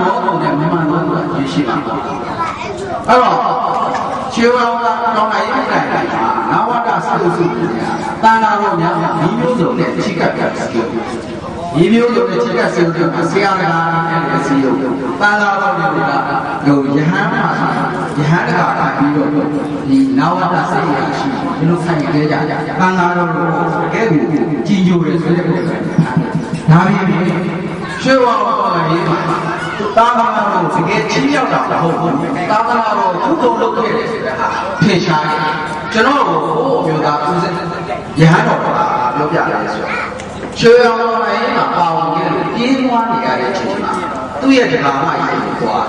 တော့ပုံနဲ့မမှန်တော့ရရှိပါဘူးအဲ့တော့ခြေဝါကတောင်းလိုက်တဲ့တိုင်ကနာဝတ္တစုစုတန်လာတော့များဒီမျိုးစုံနဲ့ချိကပ်ကပ်ရှိဒီမျိုးစုံနဲ့ချိကပ်စုစုဆရာကလည်းစီရုံတန်လာတော့မျိုးကဟိုယဟန်မှာယဟန်တကာပြီးတော့ဒီနာဝတ္တစိတ်ရရှိဒီလိုဆိုင်ခဲ့ကြတန်လာတော့တကယ်ကိုကြည်ညိုတယ်ဆိုတဲ့ပုံစံဒါပြီးရွှေဝါပေါ်လာရေးမှာ တာသနာတော်တကယ်ချင်းရောက်တာမဟုတ်ဘူးတာသနာတော်ကုသိုလ်လုပ်ခဲ့တယ်ဆိုတာထင်ရှားတယ်ကျွန်တော်ကိုဟိုမျိုးသားဦးစင်ရဟန်းတော်ကပြောပြတယ်ဆိုရွှေဝါပေါ်လာရေးမှာပါဝင်ခဲ့လို့ပြင်းသွားနေရတဲ့အချိန်မှာသူ့ရဲ့ဓမ္မမကြီးကိုသွား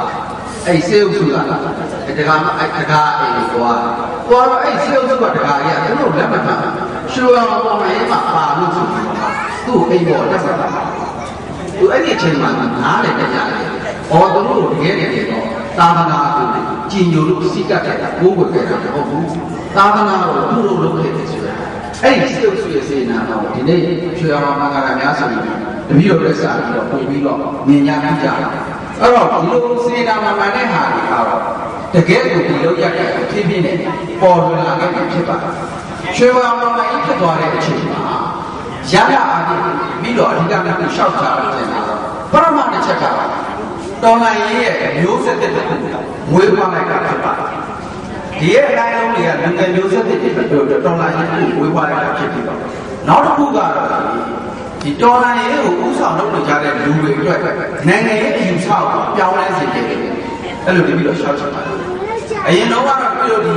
အဲ့စေုပ်စုကတက္ကမအဲ့တက္ကအိမ်ကိုသွားသွားတော့အဲ့စေုပ်စုကတက္ကကြီးကသူတို့လက်မခံရွှေဝါပေါ်လာရေးမှာပါလို့ဆိုပြီးသူ့အိမ်ပေါ်လက်မခံ သူအဲ့ဒီအချိန်မှာနားလည်းတရားတယ်။အော်သူတို့တကယ်တကယ်တော့သာသနာကိုကြည်ညိုလို့စိတ်ကတ်တာဘိုးဘွယ်ခဲ့တာမဟုတ်ဘူး။သာသနာကိုသူတို့လုပ်ခဲ့တယ်ဆိုတာ။အဲ့ဒီစိတ်ဆူရဲ့စေနာတော့ဒီနေ့ချွေအောင်မင်္ဂလာများဆိုပြီးတပည့်တော်လက်စားပြီးတော့ပုံပြီးတော့မြင်ညာပြကြတာ။အဲ့တော့ဒီလိုစေနာမှန်မှန်တဲ့ဟာတွေကတော့တကယ်ကိုဒီလိုရတဲ့ဖြည်းဖြည်းနဲ့ပေါ်လွင်လာခဲ့ဖြစ်ပါတယ်။ချွေအောင်မင်္ဂလာကြီးဖြစ်သွားတဲ့အချိန်မှာ ရရအားဖြင့်ပြီးတော့အဓိကကလျှောက်ချတာဖြစ်တယ်ပရမတစ်ချက်ကတော်လိုင်းရဲ့မျိုးဆက်တဲ့ဝေးပွားလိုက်တာဖြစ်ပါတယ်ဒီရဲ့အတိုင်းလုံးတွေကလူငယ်မျိုးဆက်တဲ့တော်လိုင်းရဲ့ဝေးပွားလိုက်တာဖြစ်ပြီးတော့နောက်တစ်ခုကတော့ဒီတော်လိုင်းရဲ့ကိုဥဆောင်လုပ်နေကြတဲ့လူတွေအတွက်နိုင်ငံရဲ့ယူဆကိုပြောင်းလဲစေတယ်အဲ့လိုတပြီးတော့ရှောက်ချပါတယ်အရင်တော့ကတော့ပြီးတော့ဒီ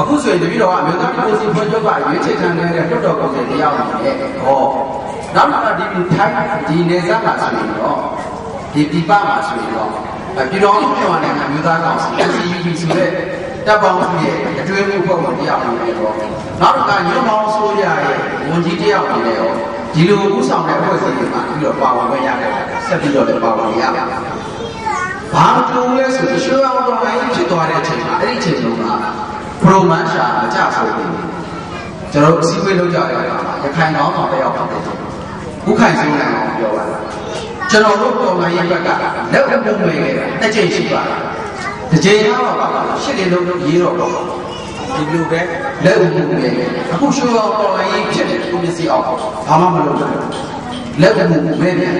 အခုဆိုရင်တပည့်တော်ကအမျိုးသားဒီမိုစီဖွဲ့ချုပ်ကရွေးချယ်ခံခဲ့တဲ့တွတ်တော်ကောင်စီတရားဝင်တဲ့ဟောနောက်တော့ဒီထိုင်းဒီနေစားမှာဆိုရင်တော့ဒီပြပမှာဆိုရင်တော့ပြည်တော်စုပြောတဲ့အမျိုးသားကောင်စီ NCUB ဆိုတဲ့တပ်ပေါင်းစုရဲ့အတွင်းမှုပုံမှန်တရားဝင်တယ်တော့နောက်တော့ညွန့်မောင်းဆိုရရဲ့ဝန်ကြီးတရားဝင်တယ်ရောဒီလိုဥဆောင်တဲ့အဖွဲ့အစည်းတွေမှာပြီးတော့ပါဝင်ခွင့်ရတယ်ဆက်ပြီးတော့လည်းပါဝင်ရပါတယ်ဘာလို့လဲဆိုတော့ရွှေအောင်တော်လိုင်းဖြစ်သွားတဲ့အချိန်မှာအဲ့ဒီအချိန်တုန်းကပ ရိုမန်ရှာမကြဆိုဘူးကျွန်တော်အစည်းအဝေးလုပ်ကြတဲ့အခါမှာရခိုင်တော်တော်တယောက်ပါတယ်ဥခိုင်စိုးနိုင်အောင်ပြောပါလားကျွန်တော်တို့တော်လိုင်းရဲ့ဘက်ကလက်အုပ်မဲ့ခဲ့တာတစ်ချိန်ရှိပါတယ်တစ်ချိန်တော့ပါပါရှစ်လလုံးလုံးရေးတော့တော့ဒီလိုပဲလက်အုပ်မဲ့ခဲ့အခုရှိုးတော်တော်လိုင်းရေးဖြစ်တဲ့ကိုမျက်စိအောင်ဘာမှမလုပ်ဘူးလက်အုပ်မဲ့ခဲ့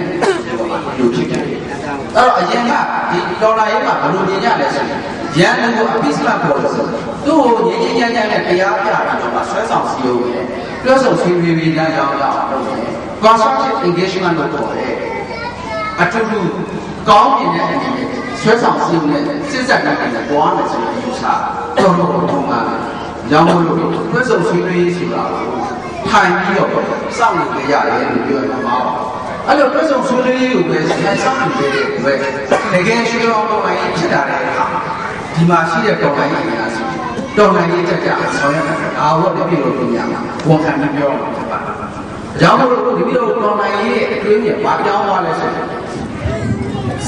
လို့ဖြစ်တယ်အဲ့တော့အရင်ကဒီဒေါ်လာရေးမှာဘယ်လိုမြင်ကြလဲဆိုရင် ရန်သူကိုအပိစလပေါ်လို့ဆိုသူ့ကိုငြိမ်းချမ်းချမ်းနဲ့တရားပြတာတော့မှဆွဲဆောင်စီရုံးနဲ့တွဲဆောင်ဆွေးနွေးပြီးလမ်းကြောင်းရအောင်လုပ်တယ် constructive engagement လို့ခေါ်တယ်အထူးထူးကောင်းမြင်တဲ့အနေနဲ့ဆွဲဆောင်စီရုံးနဲ့စစ်ဆက်တဲ့အနေနဲ့ပွားမယ်ဆိုတဲ့ယူဆတော်တော်ထုံးပါတယ်ကြောင့်မို့လို့တွဲဆောင်ဆွေးနွေးဆိုတာထိုင်ပြီးတော့စောင့်နေကြရတယ်လို့ပြောရမှာပါအဲ့လိုတွဲဆောင်ဆွေးနွေးရေးကိုပဲဆက်ဆောင်နေတယ်ပဲတကယ်ရှိအောင်တော့ရင်ဖြစ်တာလေ ဒီမှာရှိတဲ့တော်လိုင်းရေးများဆိုတော်လိုင်းရေးတက်ကြဆောင်ရတာဒါဟုတ်တယ်ပြည်လို့ပြောရမှာဝန်ခံပြီးပြောမှာဖြစ်ပါတယ်။ကြောင့်မို့လို့ဒီပြီးတော့တော်လိုင်းရေးရဲ့အတွင်းကြီးဘာပြောင်းသွားလဲဆိုတော့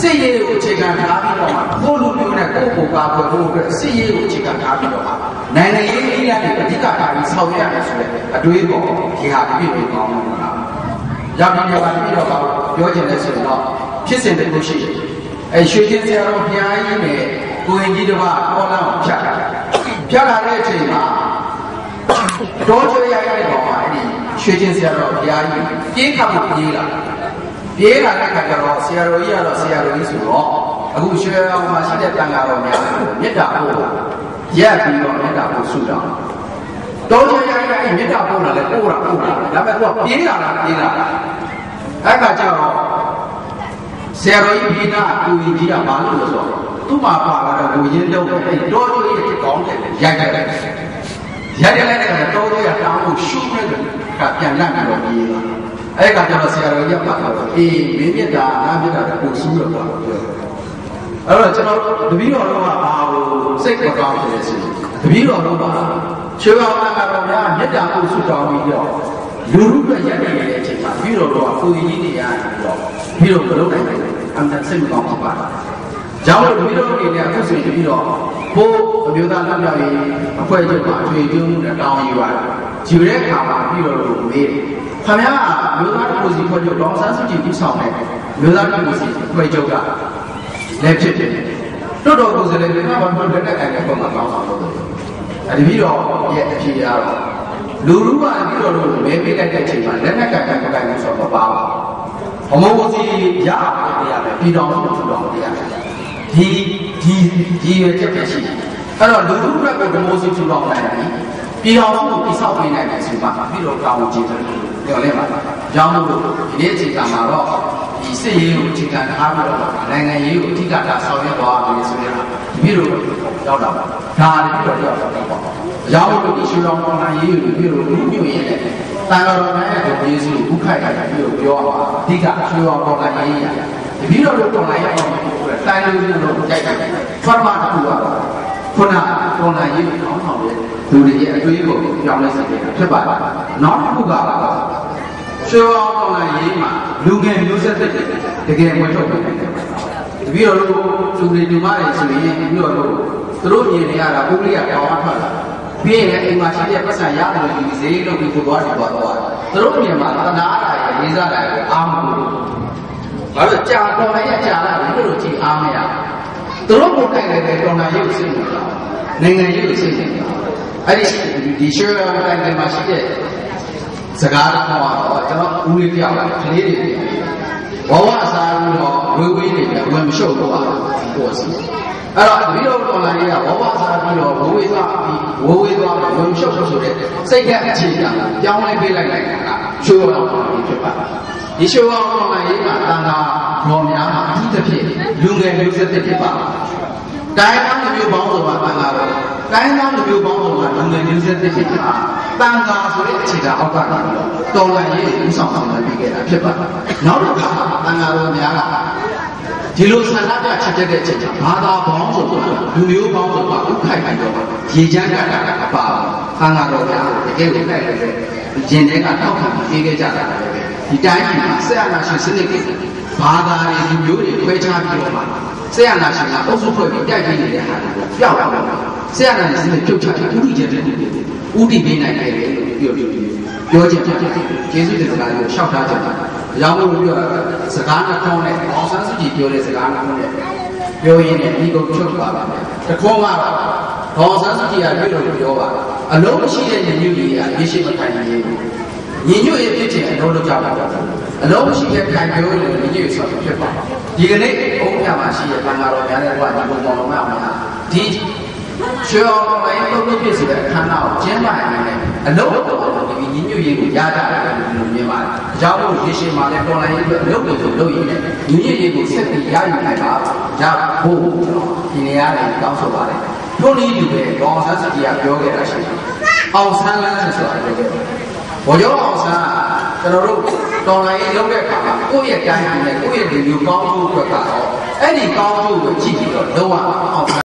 စစ်ရေးကိုအခြေခံထားပြီးတော့ကိုလူမျိုးနဲ့ကိုယ့်ကိုယ်ကာကွယ်ဖို့အတွက်စစ်ရေးကိုအခြေခံထားပြီးတော့နိုင်ငံရေးအရာတွေအဓိကထားပြီးဆောင်ရွက်ရမယ်ဆိုတဲ့အတွေးပေါ်ဒီဟာပြည့်ပြည့်ကောင်းလို့လား။ရောက်ပြီးတော့ပြီးတော့ပြောချင်တယ်ဆိုတော့ဖြစ်စဉ်တစ်ခုရှိတယ်။အဲရွှေချင်းဆရာတော်ဘုရားကြီးနဲ့ ကိုရင်ကြီးတို့ကပေါ်လာဖြတ်တာဖြတ်လာတဲ့အချိန်မှာတောကျွေးရရတဲ့ကောင်ကအဲ့ဒီရွှေချင်းဆရာတော်ဘုရားကြီးပြေးခါဖို့ပြေးလာပြေးလာတဲ့ခါကျတော့ဆရာတော်ကြီးကတော့ဆရာတော်ကြီးဆိုတော့အခုရွှေအောင်မှာရှိတဲ့တန်ဃာတော်များမေတ္တာပို့ရက်ပြီးတော့မေတ္တာပို့ဆုတောင်းတောကျွေးရရတဲ့မေတ္တာပို့လာလဲပို့တာပို့တာဒါပေမဲ့သူကပြေးလာတာပြေးလာအဲ့ခါကျတော့ဆရာတော်ကြီးဘိနာကိုကြီးကြီးကဘာလို့လဲဆိုတော့ သူ့မှာပါလာတော့ကိုရင်းလုံးတဲ့တောကျွေးရဲ့ကောင်းတယ်ရိုက်ရိုက်ရိုက်ရိုက်ရိုက်လိုက်တဲ့တောကျွေးရတောင်းဖို့ရှုမဲ့ကပြန်လန့်ပြီးတော့ပြေးလာအဲ့ကကျတော့ဆရာတော်ကြီးကပတ်တော့အေးမင်းမြတ်တာငါမြတ်တာကိုစူးတော့ပါပြောအဲ့တော့ကျွန်တော်တပည့်တော်တို့ကဘာလို့စိတ်မကောင်းဖြစ်လဲဆိုတပည့်တော်တို့ကချွေအောင်လာတော့များမြတ်တာကိုစူးတောင်းပြီးတော့လူလူပဲရက်နေတဲ့အချိန်မှာပြီးတော့တော့ကိုကြီးကြီးတွေရပြီးတော့ပြီးတော့မလုပ်နိုင်ဘူးအမှန်စိတ်မကောင်းဖြစ်ပါတယ် ကြောင့်လို့တပည့်တော်တွေလည်းအခုဆိုရင်တပည့်တော်ဘိုးအမျိုးသားလက်ပြရေးအဖွဲ့ချုပ်မှာထွေကျွန်းမှုနဲ့တောင်းယူပါတယ်ယူတဲ့အခါမှာပြီးတော့လို့မေးတယ်ခင်ဗျားကမျိုးသားဒီမိုစီဖွဲ့ချုပ်ဒေါအောင်ဆန်းစုကြည်ပြီးဆောင်တဲ့မျိုးသားဒီမိုစီဖွဲ့ချုပ်ကလည်းဖြစ်ဖြစ်တော်တော်ကိုယ်စားလှယ်တွေကဘာမှတက်တက်ကြိုင်တဲ့ပုံမှာကောင်းဆောင်လို့အဲဒီပြီးတော့ရဲ့အဖြေရတော့လူလူကပြီးတော့လို့မဲပေးလိုက်တဲ့အချိန်မှာလက်နက်ကကကကလို့ဆိုတော့ပါပါဘမောစီရအောင်တရားပဲပြည်တော်မှုထူတော်တရား ဒီဒီဒီရချက်ပဲရှိအဲ့တော့လူလူဘက်ကဘမောစီထူတော်နိုင်တယ်ပြည်တော်မှုကိုတိဆောက်ပေးနိုင်တယ်ဆိုမှပြီးတော့ကောင်းအောင်ကြည့်တယ်ပြောလဲပါကြောင်းလို့ဒီနေ့အချိန်ကမှာတော့ဒီစစ်ရေးကိုအခြေခံထားပြီးတော့နိုင်ငံရေးကိုအဓိကထားဆောင်ရွက်သွားမယ်ဆိုရင်ဒီလိုရောက်တာပါဒါလည်းပြီးတော့ရောက်တာပေါ့ရောက်လို့ဒီရှူတော်ပေါ်လာရေးကိုပြီးတော့မြို့ရဲ့တန်တော်များရဲ့ကိုယေရှုကိုဥခိုက်တာပြီးတော့ပြောအောင်အဓိကရှူတော်ပေါ်လာရေးရ ဒီပြီးတော့လို့ပေါ်လာရေးအောင်တိုင်းလူတွေတော့ကြိုက်တယ်ဖတ်မှတစ်ခုကတော့ခုနပေါ်လာရေးကိုကောင်းဆောင်ရဲ့လူတွေရဲ့အတွေးကိုပြောင်းလဲစေတယ်ဖြစ်ပါတယ်နောက်တစ်ခုကရွှေအောင်ပေါ်လာရေးမှာလူငယ်မျိုးဆက်တဲ့တကယ်ဝင်ထုတ်တယ်တပည့်တော်တို့လူတွေဒီမားတွေဆိုရင်ပြီးတော့တို့သူတို့မြင်နေရတာပုဂ္ဂလိကကောင်းအောင်ထွက်လာပြီးရင်အိမ်မှာရှိတဲ့ပတ်စံရတယ်လို့ဒီဈေးလုပ်ပြီးကိုသွားတယ်သွားတော့သူတို့မြင်မှာတနာတာရရေးစားတာရအားမလို့ ဘာလို့ကြာတော်လိုက်ရကြာလာတယ်လို့ကြည်အားမရသူတို့ကိုကြိုက်တယ်တော်နာရုပ်စိတ်နိုင်ငံရုပ်စိတ်အဲ့ဒီဒီရှေ့ရတိုင်းမှာရှိတဲ့စကားတော့တော့ကျွန်တော်ဦးလေးပြောက်ကလေးတွေဘဝစားပြီးတော့ ဝေဝေးနေတယ်ဝင်မရှုပ်တော့ဘူးစီအဲ့တော့ဒီလိုတော်လာရေးကဘဝစားပြီးတော့ဝေဝေးသွားပြီးဝေဝေးသွားပြီးဝင်မရှုပ်ဘူးဆိုတဲ့စိတ်ကအခြေခံပြောင်းလဲပေးလိုက်လိုက်တာကချိုးအောင်ဖြစ်ပါဒီချိုးအောင်တော်လာရေးကတန်ခါတော်များမှာအထူးသဖြင့်လူငယ်မျိုးဆက်တဲ့ဖြစ်ပါတိုင်းသားမျိုးပေါင်းစုံကတန်ခါတော့တိုင်းသားမျိုးပေါင်းစုံကလူငယ်မျိုးဆက်တဲ့ဖြစ်ပါတန်ခါဆိုတဲ့အခြေခံအောက်ကနေတော်လာရေးဥဆောင်ဆောင်ပြီးခဲ့တာဖြစ်ပါတယ်နောက်တစ်ခါတန်ခါတော်များက ဒီလိုဆန္ဒပြချက်တဲ့အချိန်ကျဘာသာပေါင်းစုံလူမျိုးပေါင်းစုံကဥခိုက်ခိုက်တော့ရေချမ်းကြတာအပါခန္ဓာတော်များတကယ်ကိုလိုက်တယ်ကျင်တဲ့ကတောက်ခံပြီးခဲ့ကြတာပဲဒီတိုင်းမှာဆက်အနာရှင်စနစ်ကဘာသာတွေလူမျိုးတွေခွဲခြားပြီးတော့မှဆက်အနာရှင်ကအုပ်စုဖွဲ့ပြီးတိုက်ပြီးနေတဲ့ဟာကိုပျောက်သွားတော့ဆက်အနာရှင်စနစ်ပြုတ်ချပြီးဥဒိချက်တွေဥဒိပေးနိုင်တယ်လို့ပြောပြောပြောချင်တယ်ကျေးဇူးတင်စကားကိုရှောက်ထားကြတယ်။ ရောင်းလို့ပြောစကားနဲ့ခေါင်းနဲ့အောင်ဆန်းစုကြည်ပြောတဲ့စကားနဲ့ပြောရင်းနဲ့ဒီကုန်ချုပ်ပါပါမယ်။တခေါင်းကတော့ဒေါ်ဆန်းစုကြည်ကပြောလို့ပြောပါအလုံးမရှိတဲ့ညညူကြီးကရေရှိမထိုင်နေဘူး။ညညူရဲ့ဖြစ်ချင်အလုံးလုံးကြပါတော့။အလုံးမရှိတဲ့ခံပြောလို့ညညူဆိုဖြစ်ပါဒီကနေ့ဘုန်းပြမှာရှိတဲ့ဘာသာတော်များတဲ့ဘုရားဒီဘုံတော်တော်များများဒီ ရွှေအောင်တော်ရဲ့တုတ်တုတ်ဖြစ်စေတဲ့ခန္ဓာကိုကျင်းပါနေတယ်အလုံးတော်ဒီညီညွတ်ရေးကိုရကြတယ်လို့မြင်ပါတယ်။အကြောင်းလို့ရေရှည်မှာလည်းတော်လိုင်းရေးအတွက်လုပ်လို့ဆိုလုပ်ရည်နဲ့ညီညွတ်ရေးကိုဆက်ပြီးရယူနိုင်ပါ။ဒါဖို့ဒီနေရာတွေတောင်းဆိုပါတယ်။ထို့နည်းတူပဲဒေါ်ဆန်းစတီကပြောခဲ့တာရှိတယ်။အောင်ဆန်းလန်းဆိုတာပြောခဲ့တယ်။ဘောရောအောင်ဆန်းကျွန်တော်တို့တော်လိုင်းရေးလုပ်တဲ့အခါမှာကိုယ့်ရဲ့တိုင်းပြည်နဲ့ကိုယ့်ရဲ့လူမျိုးကောင်းဖို့အတွက်ကတော့အဲ့ဒီကောင်းဖို့ကိုကြည့်ပြီးတော့လုံးဝအောင်